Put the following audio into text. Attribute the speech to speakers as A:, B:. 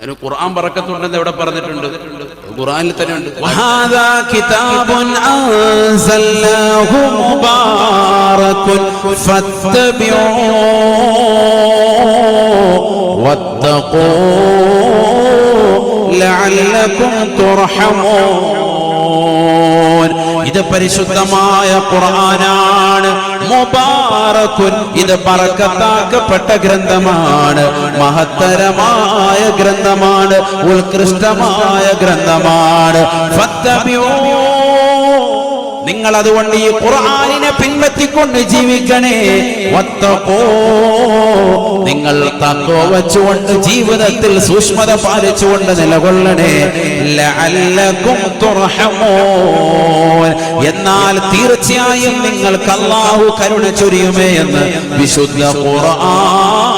A: അതിന് ഖുർആൻ പറക്കത്തുണ്ടെന്ന് എവിടെ പറഞ്ഞിട്ടുണ്ട്? ഖുർആനിൽ തന്നെ ഉണ്ട്
B: വഹാദാ കിതാബുൻ അൻസൽനാഹു മുബാറകുൻ ഫത്തബിഊ വത്തഖൂ ലഅല്ലകും തുർഹമൂൻ. ഇത് പരിശുദ്ധമായ ഖുർആനാണ്. മുബാറക്കുൻ ഇത് പറക്കത്താക്കപ്പെട്ട ഗ്രന്ഥമാണ് മഹത്തരമായ ഗ്രന്ഥമാണ് ഉത്കൃഷ്ടമായ ഗ്രന്ഥമാണ്. നിങ്ങൾ അതുകൊണ്ട് ഈ ഖുർആനിനെ പിൻപറ്റിക്കൊണ്ട് ജീവിക്കണേ വത്തഖൂ. നിങ്ങൾ തക്കോ വെച്ചുകൊണ്ട് ജീവിതത്തിൽ സൂക്ഷ്മത പാലിച്ചുകൊണ്ട് നിലകൊള്ളണേ. എന്നാൽ തീർച്ചയായും നിങ്ങൾക്ക് അല്ലാഹു കരുണ ചൊരിയുമേ എന്ന് വിശുദ്ധ ഖുർആൻ